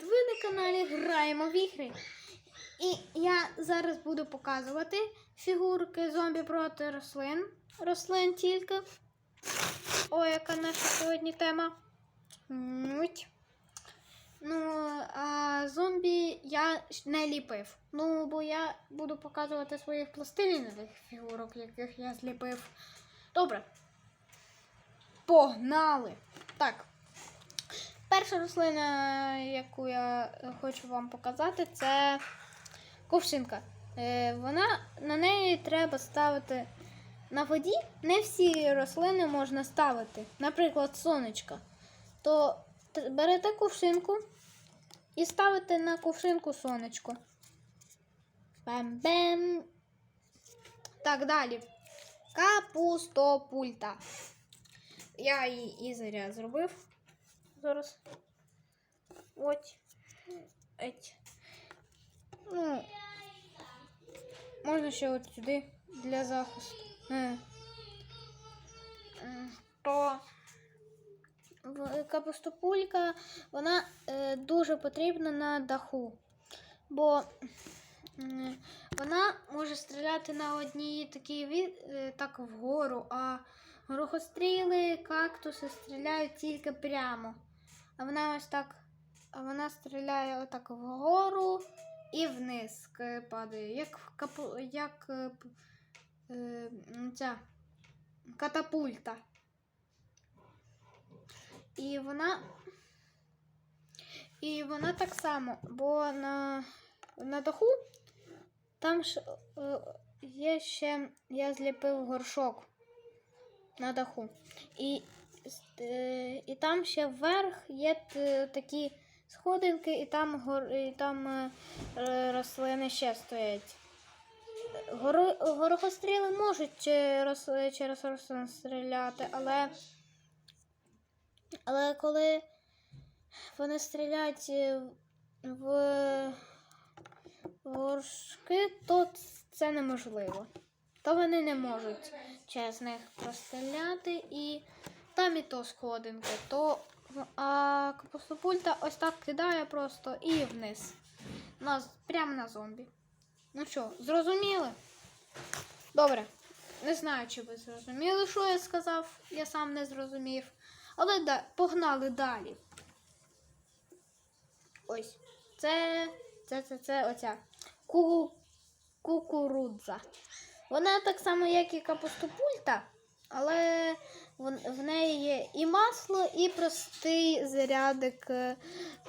Привіт! Ви на каналі Граємо в ігри. І я зараз буду показувати фігурки зомбі проти рослин. Рослин тільки. О, яка наша сьогодні тема. Муть. Ну, а зомбі я не ліпив. Ну, бо я буду показувати своїх пластилінових фігурок, яких я зліпив. Добре. Погнали! Так. Перша рослина, яку я хочу вам показати, це кувшинка. Е, Вона на неї треба ставити на воді. Не всі рослини можна ставити. Наприклад, сонечка. То берете кувшинку і ставите на кувшинку сонечко. Бем-бем. Так, далі. Капустопульта. Я її і зробив. Зараз. Ось. Еть. Ну. Можна ще от сюди для захисту. Е. То капустопулька, вона е, дуже потрібна на даху. Бо вона може стріляти на одній такій е, так вгору, а горохостріли, кактуси стріляють тільки прямо. А вона ось так. А вона стріляє отак вгору і вниз падає. Як капу, як е, е, ця катапульта. І вона. І вона так само, бо на, на даху там ж е, є ще, я зліпив горшок на даху. І, і там ще вверх є такі сходинки, і там, і там е, е, рослини ще стоять. Горо, горохостріли можуть через, через рослин стріляти, але, але коли вони стріляють е, в горшки, то це неможливо. То вони не можуть через них простріляти і там і то сходинки, то а капустопульта ось так кидає просто і вниз. На, прямо на зомбі. Ну що, зрозуміли? Добре. Не знаю, чи ви зрозуміли, що я сказав, я сам не зрозумів. Але да, погнали далі. Ось. Це, це, це, це оця ку, кукурудза. Вона так само, як і капустопульта, але в неї є і масло, і простий зарядик е,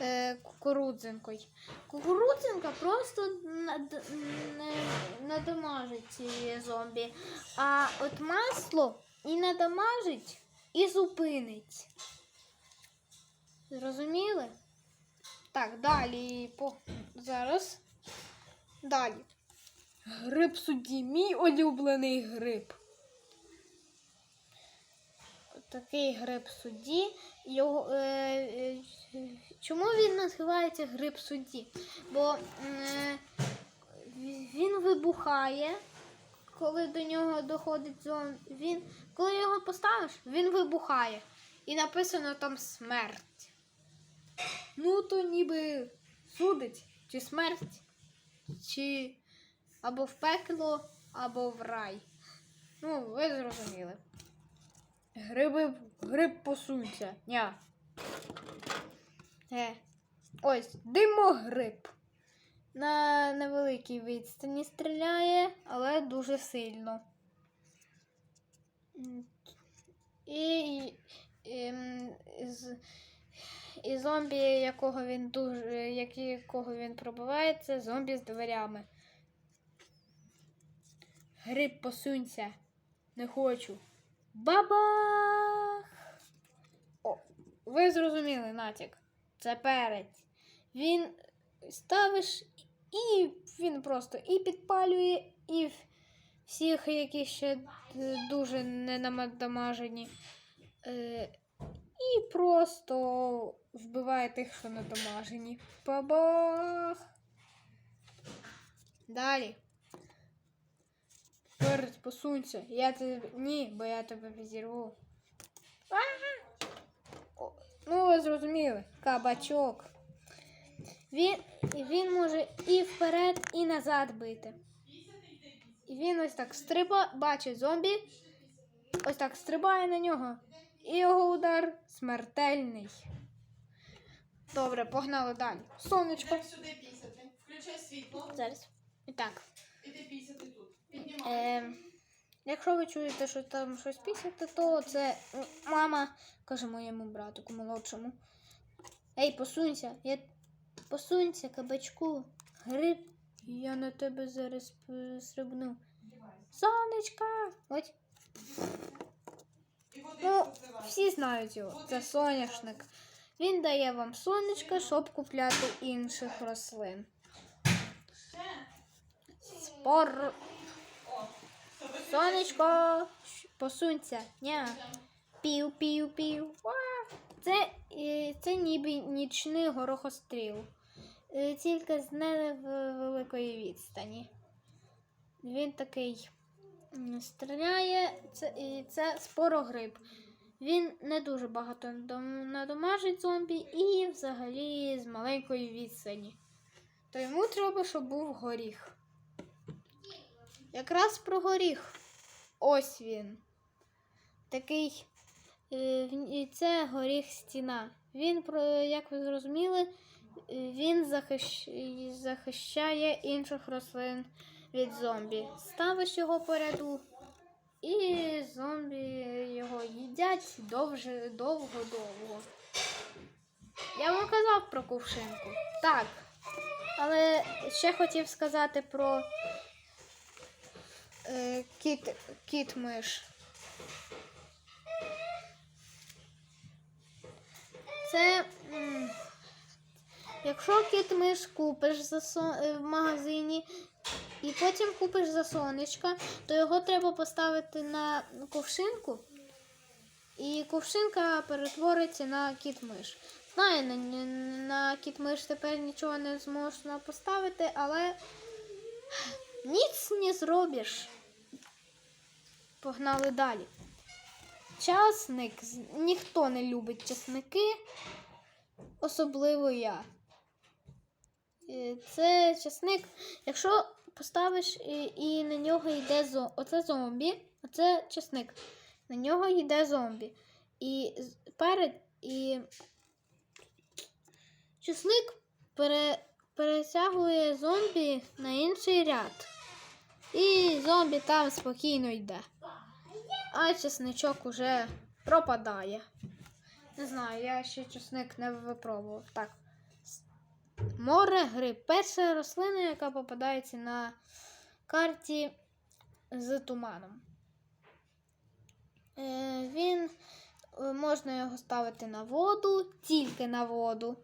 е, кукурудзинкою. Кукурудзинка просто надамажить її зомбі, а от масло і надамажить, і зупинить. Зрозуміли? Так, далі по зараз. Далі. Гриб судді, мій улюблений гриб. Такий гриб судді. Його, е, е, чому він називається гриб судді? Бо е, він вибухає, коли до нього доходить зон. Він, коли його поставиш, він вибухає. І написано там смерть. Ну, то ніби судить, чи смерть, чи або в пекло, або в рай. Ну, ви зрозуміли. Гриби, гриб посунься. Ня. Е. Ось, димогриб. На невеликій відстані стріляє, але дуже сильно. М, І, і, ем, і зомбі, якого він дуже, якого він пробиває, це зомбі з дверями. Гриб посунься. Не хочу. Бабах! О, ви зрозуміли натяк. Це перець. Він ставиш, і він просто і підпалює, і всіх, які ще дуже не намадамажені. Е, і просто вбиває тих, що надамажені. Бабах! Далі. Перець, посунься. Я тебе. Ні, бо я тебе відірву. Ну, ви зрозуміли. Кабачок. Він, він може і вперед, і назад бити. І він ось так стриба, бачить зомбі, ось так стрибає на нього. І його удар смертельний. Добре, погнали далі. Сонечко. Зараз. І так. Іди пісяти тут. Е, якщо ви чуєте, що там щось пісяти, то це мама каже моєму братику молодшому. Ей, посунься, я посунься, кабачку, гриб, я на тебе зараз стрибну. Сонечка! Ось. Ну, всі знають його. Це соняшник. Він дає вам сонечко, щоб купляти інших рослин. Спор. Сонечко, посунься. Ня. Пів, пів, пів. Це, е, це ніби нічний горохостріл. Е, Тільки з невеликої відстані. Він такий стріляє, це, і це спорогриб. Він не дуже багато надом- надамажить зомбі і взагалі з маленької відстані. То йому треба, щоб був горіх. Якраз про горіх. Ось він. Такий. е, Це горіх стіна. Він, як ви зрозуміли, він захищ... захищає інших рослин від зомбі. Ставиш його по ряду, і зомбі його їдять довго-довго. Я вам казав про кувшинку. Так. Але ще хотів сказати про е, кіт, кіт миш. Це якщо кіт миш купиш за сон, е, в магазині і потім купиш за сонечка, то його треба поставити на ковшинку, і ковшинка перетвориться на кіт миш. Знаю, на, на кіт миш тепер нічого не зможна поставити, але ніц не зробиш. Погнали далі. Часник. Ніхто не любить часники, особливо я. Е, Це часник. Якщо поставиш і, і на нього йде зо... оце зомбі, оце часник. На нього йде зомбі. І перед і часник пере... перетягує зомбі на інший ряд. І зомбі там спокійно йде. А чесничок уже пропадає. Не знаю, я ще чесник не випробував. Так. Море гриб. Перша рослина, яка попадається на карті з туманом. Е, він е, можна його ставити на воду, тільки на воду.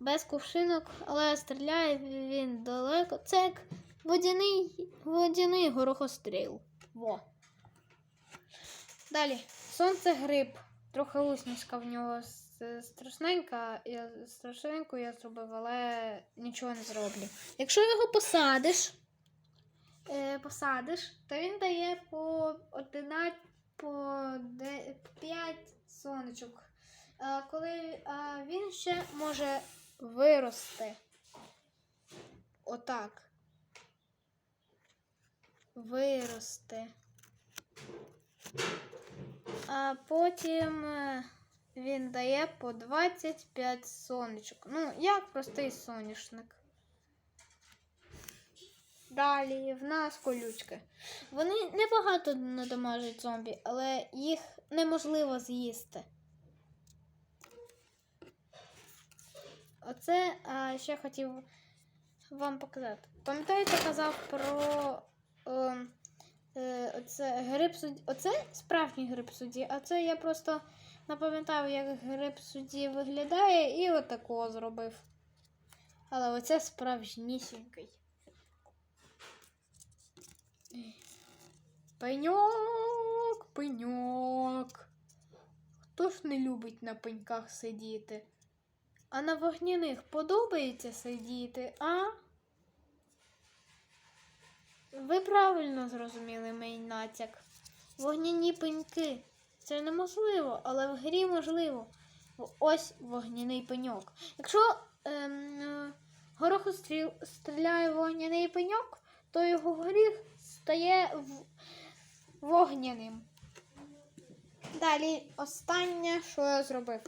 Без кувшинок, але стріляє він далеко. Це як водяний, водяний горохостріл. Во. Далі. Сонце гриб. Трохи усмішка в нього страшненька. Я страшненьку я зробив, але нічого не зроблю. Якщо його посадиш, е, посадиш, то він дає по 11, по 5 сонечок. Коли він ще може вирости. Отак. Вирости. А потім е, він дає по 25 сонечок. Ну, як простий соняшник. Далі в нас колючки. Вони небагато надамажать зомбі, але їх неможливо з'їсти. Оце а, ще хотів вам показати. Пам'ятаєте, казав про е, е, оце гриб судді. Оце справжній гриб судді, а це я просто напам'ятав, як гриб судді виглядає, і отакого зробив. Але оце справжнісінький. Пеньок, пеньок. Хто ж не любить на пеньках сидіти? А на вогняних подобається сидіти, а? Ви правильно зрозуміли мій натяк. Вогняні пеньки. Це неможливо, але в грі можливо. Ось вогняний пеньок. Якщо ем, е, горохостріл стріляє в вогняний пеньок, то його горіх стає вогняним. Далі останнє, що я зробив.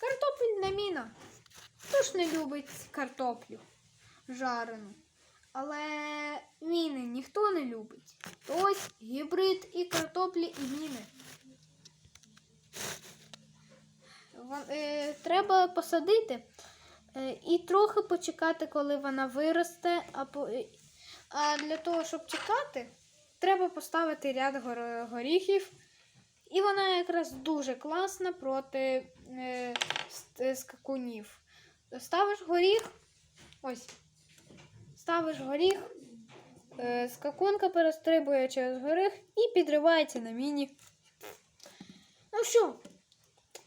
Картопельна міна. Хто ж не любить картоплю жарену? Але міни ніхто не любить. Ось гібрид і картоплі, і міни. Е, треба посадити е, і трохи почекати, коли вона виросте. Е, а для того, щоб чекати, треба поставити ряд гор- горіхів. І вона якраз дуже класна проти е, скакунів. Ставиш горіх, ось, ставиш горіх, е, скакунка перестрибує через горіх і підривається на міні. Ну що,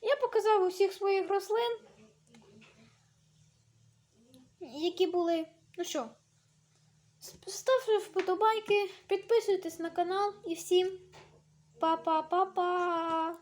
я показав усіх своїх рослин, які були. Ну що, ставте вподобайки, підписуйтесь на канал і всім па-па-па-па!